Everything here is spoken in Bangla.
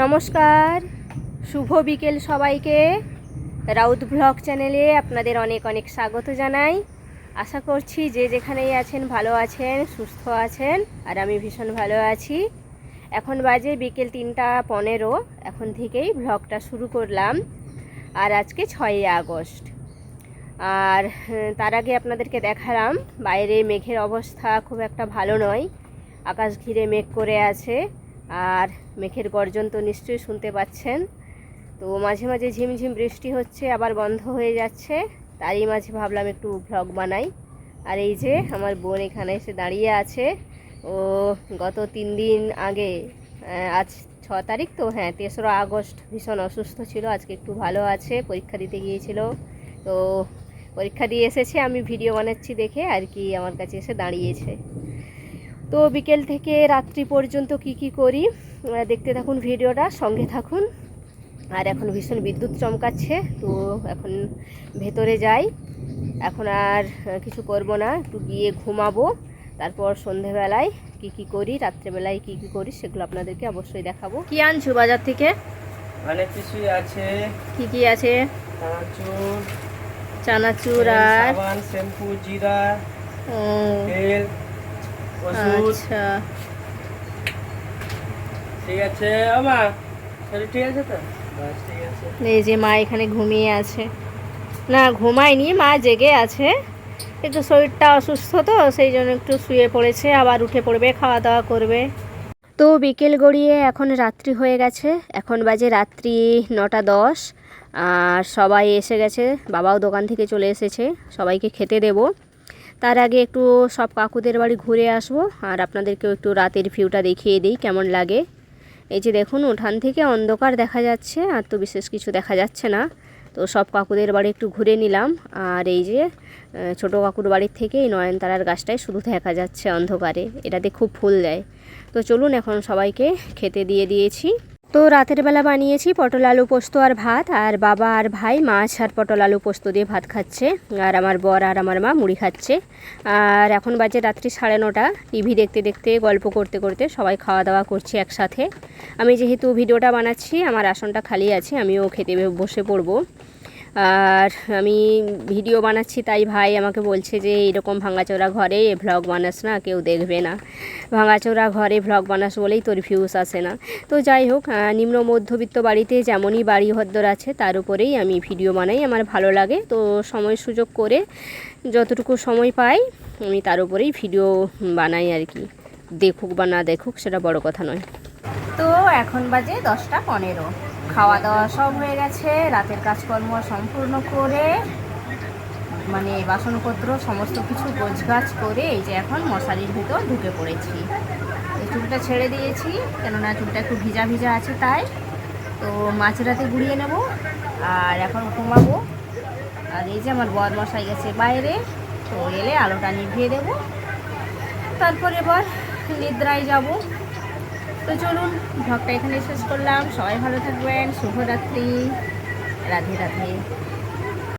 নমস্কার। শুভ বিকেল সবাইকে। রাউত ব্লগ চ্যানেলে আপনাদের অনেক অনেক স্বাগত জানাই। আশা করছি যে যেখানেই আছেন ভালো আছেন, সুস্থ আছেন, আর আমি ভীষণ ভালো আছি। এখন বাজে বিকেল তিনটা পনেরো, এখন থেকেই ব্লগটা শুরু করলাম। আর আজকে ছয়ই আগস্ট। আর তার আগে আপনাদেরকে দেখালাম, বাইরে মেঘের অবস্থা খুব একটা ভালো নয়। আকাশ ঘিরে মেঘ করে আছে। আর মেঘের গর্জন তো নিশ্চয়ই শুনতে পাচ্ছেন। তো মাঝে মাঝে ঝিমঝিম বৃষ্টি হচ্ছে, আবার বন্ধ হয়ে যাচ্ছে। তারই মাঝে ভাবলাম একটু ভ্লগ বানাই। আর এই যে আমার বোন এখানে এসে দাঁড়িয়ে আছে। ও গত তিন দিন আগে আজ ছ তারিখ তো হ্যাঁ তেসরা আগস্ট ভীষণ অসুস্থ ছিল, আজকে একটু ভালো আছে, পরীক্ষা দিতে গিয়েছিল। তো পরীক্ষা দিয়ে এসেছে, আমি ভিডিও বানাচ্ছি দেখে আর কি আমার কাছে এসে দাঁড়িয়েছে। তো বিকেল থেকে রাত্রি পর্যন্ত কি কি করি দেখতে থাকুন ভিডিওটা সঙ্গে থাকুন। আর এখন ভীষণ বিদ্যুৎ চমকাচ্ছে তো এখন ভেতরে যাই। এখন আর কিছু করব না একটু গিয়ে ঘুমাবো তারপর সন্ধেবেলায় কি কি করি রাত্রেবেলায় কি কি করি সেগুলো আপনাদেরকে অবশ্যই দেখাবো। কি আনছো বাজার থেকে? অনেক কিছুই আছে। কি কি আছে? চানাচুর। চানাচুর আর সাবান শ্যাম্পু জিরা তেল। আচ্ছা। ঠিক আছে আমা ঠিক তো? এই যে মা এখানে ঘুমিয়ে আছে। না ঘুমায়নি মা জেগে আছে। একটু শরীরটা অসুস্থ তো সেই জন্য একটু শুয়ে পড়েছে আবার উঠে পড়বে খাওয়া দাওয়া করবে। তো বিকেল গড়িয়ে এখন রাত্রি হয়ে গেছে এখন বাজে রাত্রি নটা দশ আর সবাই এসে গেছে বাবাও দোকান থেকে চলে এসেছে সবাইকে খেতে দেব। তার আগে একটু সব কাকুদের বাড়ি ঘুরে আসব, আর আপনাদেরকেও একটু রাতের ভিউটা দেখিয়ে দিই কেমন লাগে। এই যে দেখুন, উঠান থেকে অন্ধকার দেখা যাচ্ছে, আর তো বিশেষ কিছু দেখা যাচ্ছে না। তো সব কাকুদের বাড়ি একটু ঘুরে নিলাম, আর এই যে ছোট কাকুর বাড়ির থেকে এই নয়নতারার গাছটাই শুধু দেখা যাচ্ছে অন্ধকারে, এটাতে খুব ফুল দেয়। তো চলুন এখন সবাইকে খেতে দিয়ে দিয়েছি। তো রাতের বেলা বানিয়েছি পটল আলু পোস্ত আর ভাত, আর বাবা আর ভাই মাছ আর পটল আলু পোস্ত দিয়ে ভাত খাচ্ছে, আর আমার বর আর আমার মা মুড়ি খাচ্ছে। আর এখন বাজে রাত্রি সাড়ে নটা, টিভি দেখতে দেখতে, গল্প করতে করতে সবাই খাওয়া দাওয়া করছি একসাথে। আমি যেহেতু ভিডিওটা বানাচ্ছি, আমার আসনটা খালি আছে, আমিও খেতে বসে পড়ব। আর আমি ভিডিও বানাচ্ছি, তাই ভাই আমাকে বলছে যে এরকম ভাঙাচোরা ঘরে ভ্লগ বানাস না, কেউ দেখবে না। ভাঙাচোরা ঘরে ভ্লগ বানাস বলেই তোর ভিউস আসে না। তো যাই হোক নিম্ন মধ্যবিত্ত বাড়িতে যেমনই বাড়ি হদ্দর আছে, তার উপরেই আমি ভিডিও বানাই, আমার ভালো লাগে। তো সময় সুযোগ করে যতটুকু সময় পাই, আমি তার উপরেই ভিডিও বানাই আর কি। দেখুক বা না দেখুক, সেটা বড় কথা নয়। তো এখন বাজে দশটা পনেরো। খাওয়া দাওয়া সব হয়ে গেছে, রাতের কাজকর্ম সম্পূর্ণ করে মানে বাসনপত্র, সমস্ত কিছু গোছগাছ করে এই যে এখন মশারির ভিতর ঢুকে পড়েছি। এই চুলটা ছেড়ে দিয়েছি, কেননা চুলটা একটু ভিজা ভিজা আছে তাই। তো মাঝরাতে গুড়িয়ে নেব আর এখন ঘুমাবো। আর এই যে আমার বর মশাই গেছে বাইরে, তো এলে আলোটা নিভিয়ে দেবো। তারপর এবার নিদ্রায় যাব। তো চলুন ভ্লগটা এখানে শেষ করলাম। সবাই ভালো থাকবেন শুভরাত্রি। রাধে রাধে।